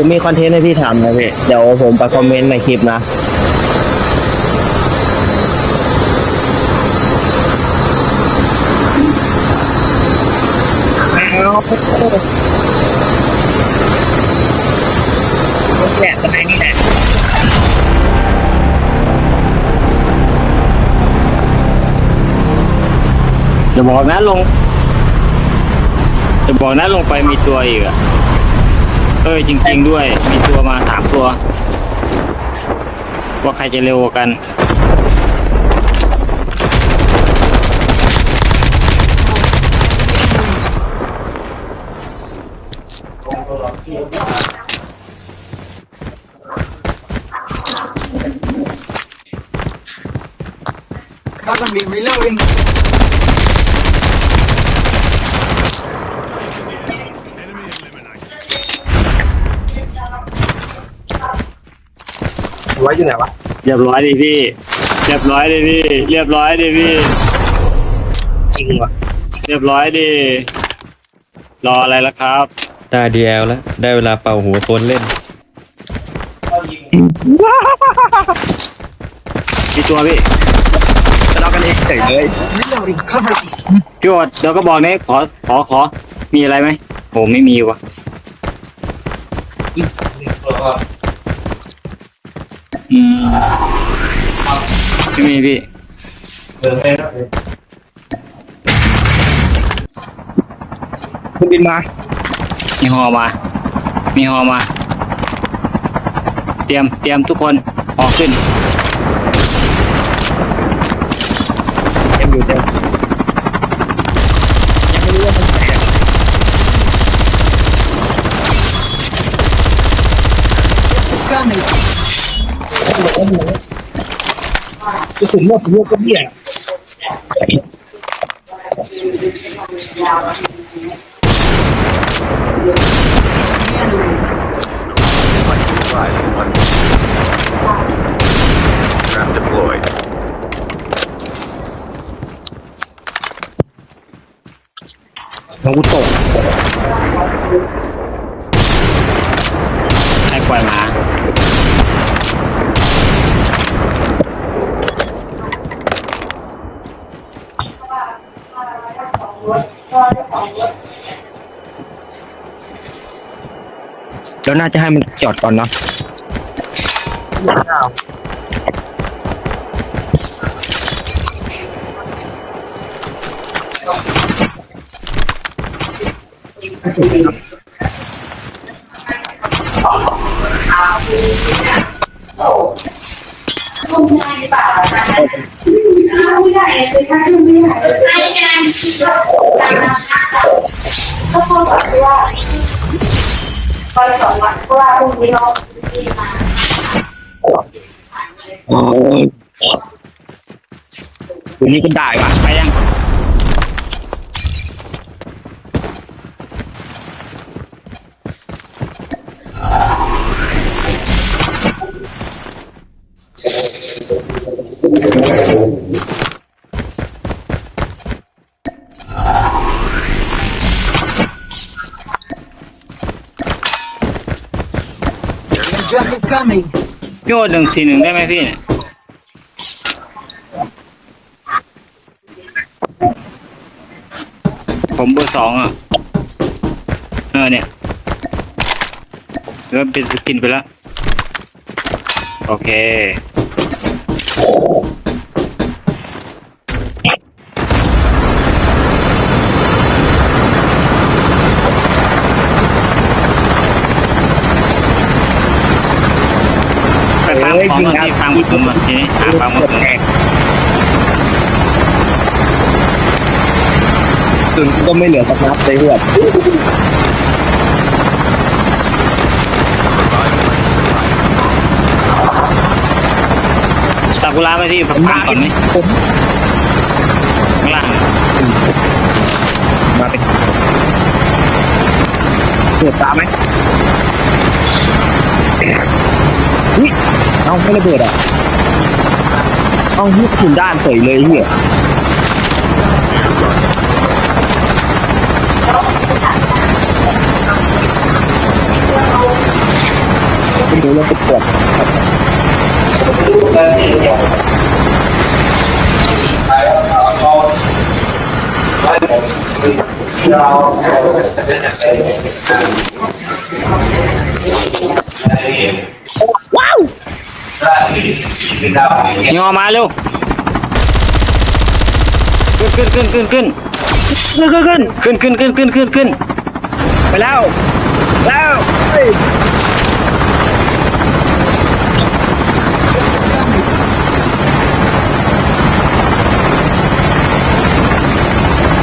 ผมมีคอนเทนต์ให้พี่ทำนะพี่เดี๋ยวผมไปคอมเมนต์ในคลิปนะแหละตรงไหนนี่แหละจะบอกนะลง จะบอกนะลงไปมีตัวอีกอะ เอ้ยจริง ๆด้วย มีตัวมาสามตัว ว่าใครจะเร็วกว่ากัน Gotta be reloading. ไว้อ ยู่ไหนวะเรียบร้อยดิพี่ เรียบร้อยดิพี่ เรียบร้อยดิพี่ จริงวะเรียบร้อยดิ รออะไรล่ะครับ ได้ดีแอลแล้ว ได้เวลาเป่าหัวคนเล่นมีตัวพี่ทะเลาะกันเองเฉยเลย Reloading. Cover me. พี่โอดเดี๋ยวก็บอกนี่ขอ ขอ ขอ มีอะไรไหมโอ้ไม่มีวะ อืมไม่มีพี่คุณบินมา มีฮอมา มีฮอมา เตรียม เตรียมทุกคนออกขึ้นเต็มอยู่เต็มยังไม่รู้ว่ามันไหนอะ It's coming. ก ระสุนหมดพวกก็เบี้ย Enemies. Trap deployed ของกูตกให้ปล่อยมา แล้วน่าจะให้มันจอดก่อนเนาะ เลยถ้าขึ้นไม่ได้ใช้งานก็พอบอกว่าไปสองวันเพราะว่าพรุ่งนี้เราที่มาวันนี้ก็ได้วะไปยัง coming. พี่โอหนึ่งสี่หนึ่งได้ไหมพี่ ผมเบอร์สองอะ เออเนี่ยเริ่มเป็นสกินไปแล้ว โอเค ไปฟังของก่อนที่ฟังหมดผมอะทีนี้หาฟังหมดผมสุนก็ไม่เหลือสักนัดเลยเพื่อนซากุระไปที่พักผ่อนก่อนไหมผมข้างล่างมาเป็นเกิดตามไหมอุ้ย เอาไม่ระเบิดอะเอาลูกขุนด้านเฉยเลยเฮียไม่รู้แล้วก็ปวด ยิงออกมาเร็ว ขึ้นขึ้นขึ้นขึ้นขึ้นขึ้นขึ้นขึ้นขึ้นขึ้นขึ้นขึ้นขึ้นไปแล้วแล้ว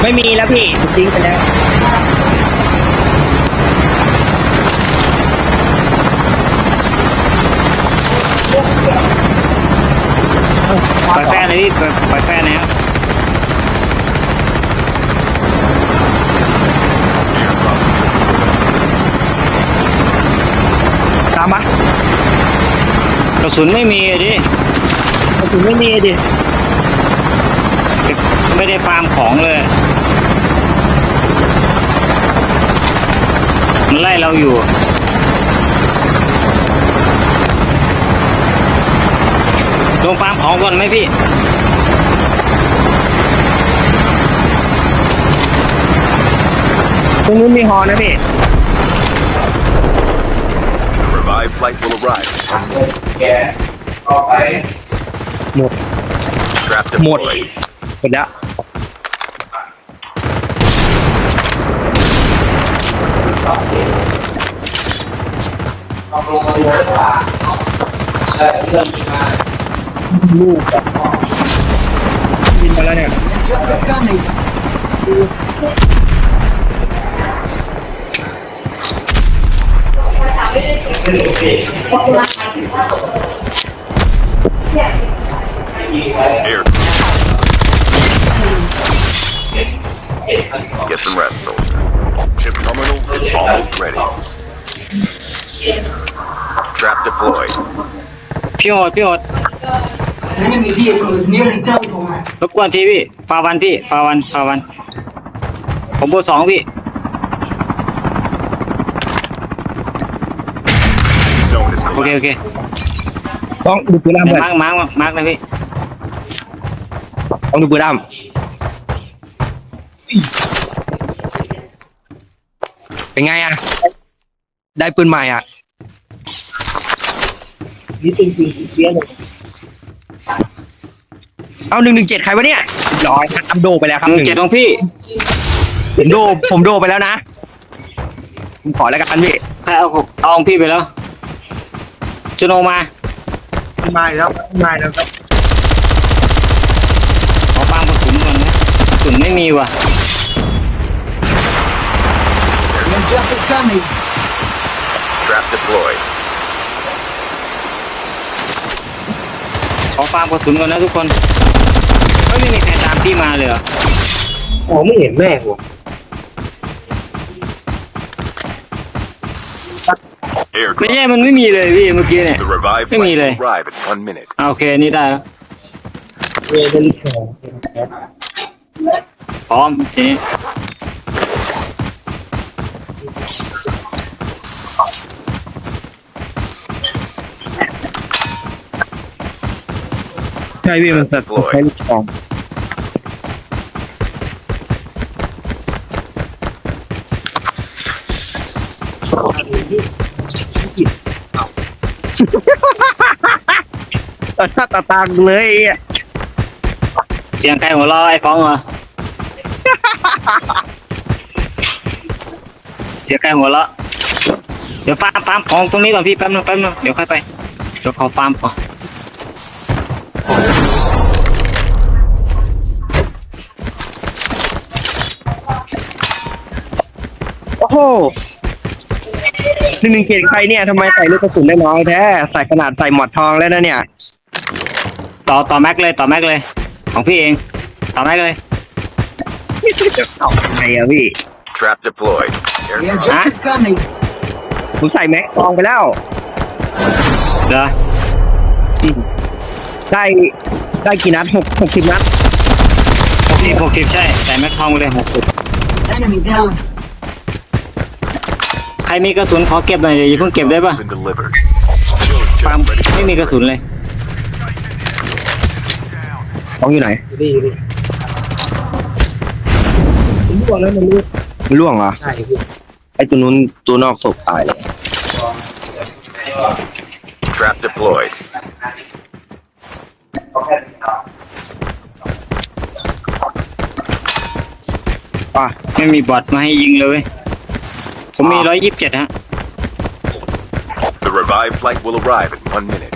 ไม่มีแล้วพี่ทิ้งไปแล้ว ปล่อยแฟนเลยพี่ปล่อยปล่อยแฟนหนะค รับตามมากระสุนไม่มีอะดิกระสุนไม่มีดิ ไม่ได้ฟาร์มของเลย มันไล่เราอยู่ ลงฟาร์มของก่อนไหมพี่ ตรงนู้นมีฮอนะพี่ Revived flight will arrive. หมด Trap หมด deployed. หมดแล้วลูกอะบินมาแล้วเนี่ย Jump is coming. 'Air. Get some rest, soldier. Chip terminal is almost ready. Trap deployed. พี่โหดพี่โหด Enemy vehicle is nearly done for. รบกวนทีพี่ฟาวันพี่ฟาวันฟาวัน ผมเบอร์สองพี่ เคโอ collapsed. เคต้องดูปืนด้ามเดี๋ยเพื่วอนมาร์กมาร์กมาร์กนะพี่ต้องดูปืนด้ามเป็นไงอะ ได้ปืนใหม่อะนี่ปืนปืนเสียเลยเอาหนึ่งหนึ่งเจ็ดใครวะเนี่ยร้อยทำโดไปแล้วครับหหนึ่นึ่งงเจ็ดของพี่ผมโดผมโดไปแล้วนะผมขอแล้วกันพี่ใครเอาของเอาของพี่ไปแล้ว จะโนมามาแล้วมาแล้วครับขอปาล์มกระสุนก่อนนะกระสุนไม่มีว่ะ Your jump is coming. Trap deployed. ขอปาล์มกระสุนก่อนนะทุกคนไม่มีใครตามพี่มาเลยเหรอโอ้ไม่เห็นแม่งว่ะ ไม่ Airdrop. ใช่มันไม่มีเลยพี่เมื่อกี้เนี่ย The revived Give me flight will that. arrive in one minute. อ่าโอเคนี่ได้แล้วเวรแข็งพร้อมทีนี้ใช่พี่มันแบบใช้ลูกซอง ต่อหน้าต่อตากูเลยอะเสียงใครหัวเราะไอ้ฟ้องเหรอ เสียงใครหัวเราะเดี๋ยวฟาร์มฟาร์มของตรงนี้ก่อนพี่แป๊บนึงแป๊บนึงเดี๋ยวค่อยไปเดี๋ยวขอฟาร์มก่อนหนึ่งหนึ่งเกตใครเนี่ยทำไมใส่ลูกกระสุนได้น้อยแท้ใส่ขนาดใส่หมอดทองแล้วนะเนี่ย ต่อต่อแม็กเลยต่อแม็กเลย ของพี่เอง ต่อแม็กเลยเอาไงอะพี่ Trap deployed. The Airdrop airdrop is coming. ผมใส่แม็กทองไปแล้ว เหรอได้ได้กี่นัดหกหกสิบนัดหกสิบหกสิบใช่ใส่แม็กทองไปเลยหกสิบ Enemy down. ใครมีกระสุนขอเก็บหน่อยเดี๋ยวอย่าเพิ่งเก็บได้ปะ has been delivered. ปาล์มไม่มีกระสุนเลย สองอยู่ไหนล่วงแล้วมันล่วงล่วงเหรอใช่ไอ้ตัวนู้นตัวนอกศพตายเลย Trap deployed. ป่ะไม่มีบอทมาให้ยิงเลยเว้ยผมมีร้อยยี่สิบเจ็ดฮะ The revived flight will arrive in one minute.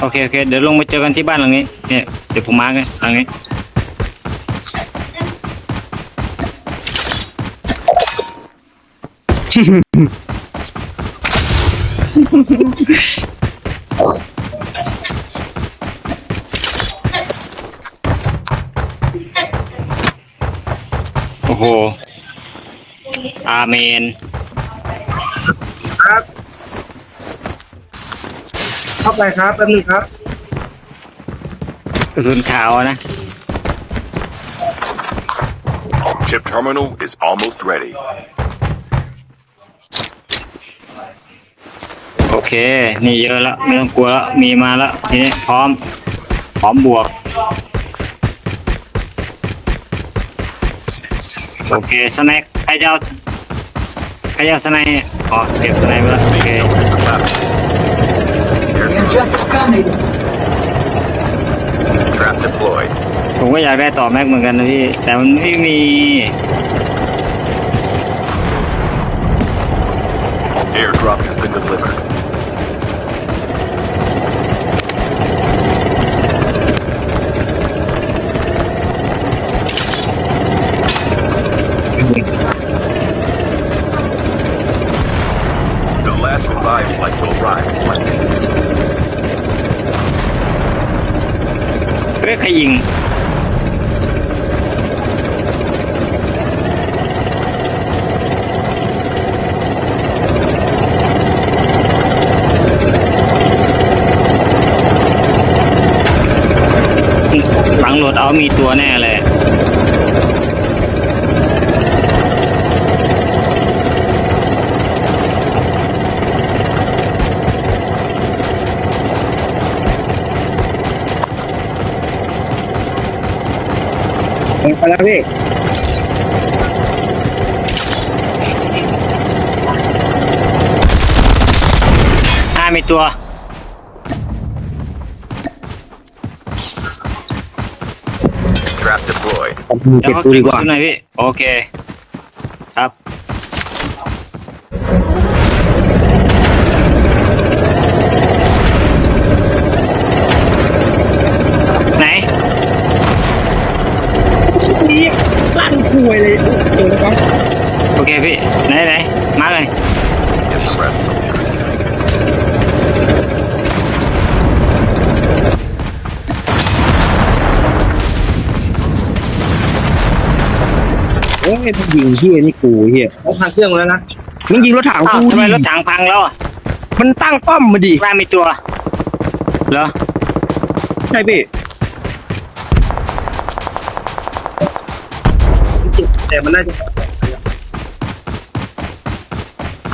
โอเคโอเค เดี๋ยวลงมาเจอกันที่บ้านหลังนี้ เนี่ยเดี๋ยวผมมาร์กกันหลังนี้ โอ้โห อาเมน เข้าไปครับแป๊บนึงครับกระสุนขาวนะ Chip terminal is almost ready. โอเค นี่เยอะแล้วไม่ต้องกลัวแล้วมีมาแล้วทีนี้พร้อม พร้อมบวก โอเคสแน็คใครจะเอาใครจะเอาสไนด์อ๋อเก็บสไนด์ไปแล้วโอเค The airdrop is coming. Trap deployed. ผมก็อยากได้ต่อแม็กเหมือนกันนะพี่ แต่มันไม่มี Airdrop has been delivered. ให้ยิง หลังโหลดเอามีตัวแน่เลย ไปแล้วพี่ห้ามีตัว Trap deployed. เดี๋ยวเก็บเขาตัวเก็ดีบกว่า ขึ้นหน่อยพี่ โอเค นี่ลั่นคุยเลยเดี๋ยวนะครับโอเคพี่ไหนไหนมาเลย Get the rest. โอ้ยมันยิงเฮียนี่กูเฮียเขาพังเครื่องแล้วนะมันยิงรถถังอ้าวกูทำไมดิรถถังพังแล้วอะมันตั้งป้อมมาดิหน้ามีตัว เหรอ ใช่พี่ มันน่าจะ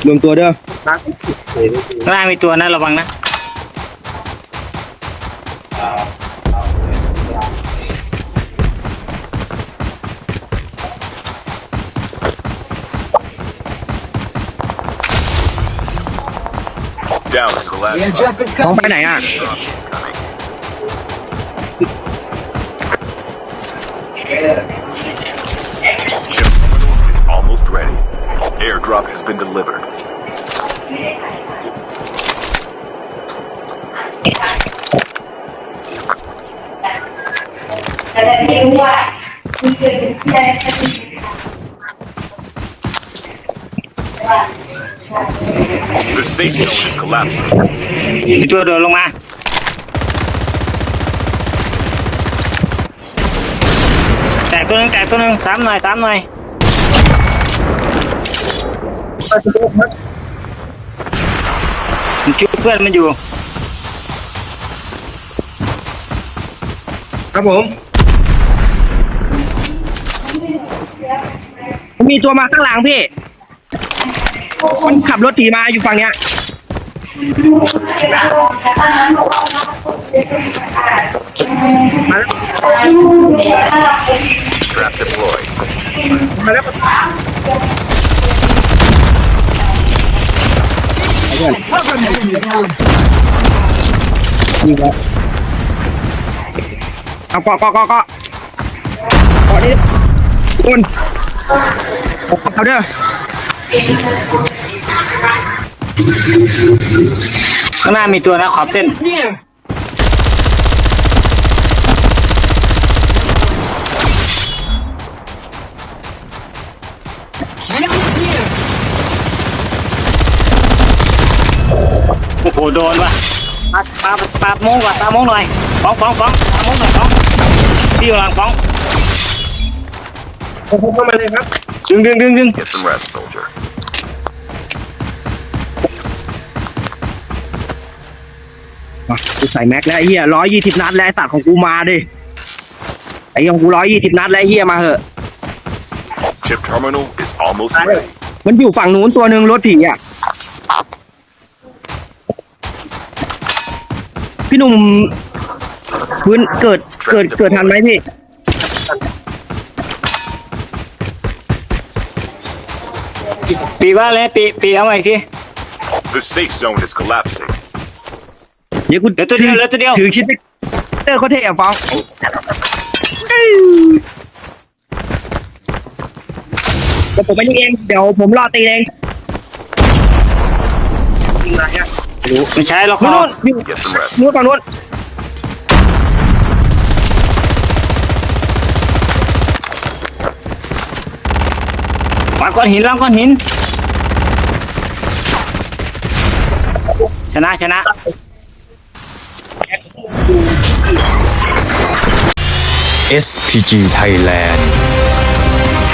รวมตัวเด้อหน้ามีตัวนะระวังนะ Down to the The last. airdrop is ต้องไป coming. ไหนอะ Airdrop has been delivered. แต่จะเรียกว่ามีเกิดได้ The safe zone is collapsing. มีตัวโดดลงมา แตกตัวหนึงแตกตัวหนึงสามหน่อยสามหน่อย มันช่วยเพื่อนมันอยู่ ครับผม มีตัวมาข้างหลังพี่ มันขับรถถีมาอยู่ฝั่งเนี้ย มาแล้ว Trap deployed. มาแล้ว Enemy down. นี่ครับเอาเกาะเกาะเกาะเกาะเกาะนี่คุณเอาเด้อข้างหน้ามีตัวนะขอบเส้น It's near. Enemy's near. โอ้โหโดนว่ะปาปาปาโมงก่อนปาโมงหน่อยฟ้องฟ้องฟ้องปาโมงหน่อยฟ้องพี่กำลังฟ้องผมเข้ามาเลยครับ ดึงดึงดึงดึง Get some rest, soldier. มากูใส่แม็กแล้วไอ้เหี้ยร้อยยี่สิบนัดแล้วไอ้สัตว์ของกูมาดิไอ้เหี้ยของกูร้อยยี่สิบนัดแล้วไอ้เหี้ยมาเหอะ Chip terminal is almost Got it. ready. มันอยู่ฝั่งนู้นตัวหนึ่งรถผีอะ พี่หนุ่มพื้นเกิดเกิดเกิดทันไหมพี่ปีว่าเลยปีปีเอาใหม่อีกที The safe zone is collapsing. เดี๋ยวกูเหลือตัวเดียวเหลือตัวเดียว ถือชิปเตอร์เขาเท่อะฟ้องเดี๋ยวผมไปนี่เอง เดี๋ยวผมรอตีเองยิงอะไร อะไม่ใช่หรอกนู้นเขานู้น Get some rest. นู้นฝั่งนู้นวางก้อนหินวางก้อนหิน ชนะชนะ SPG Thailand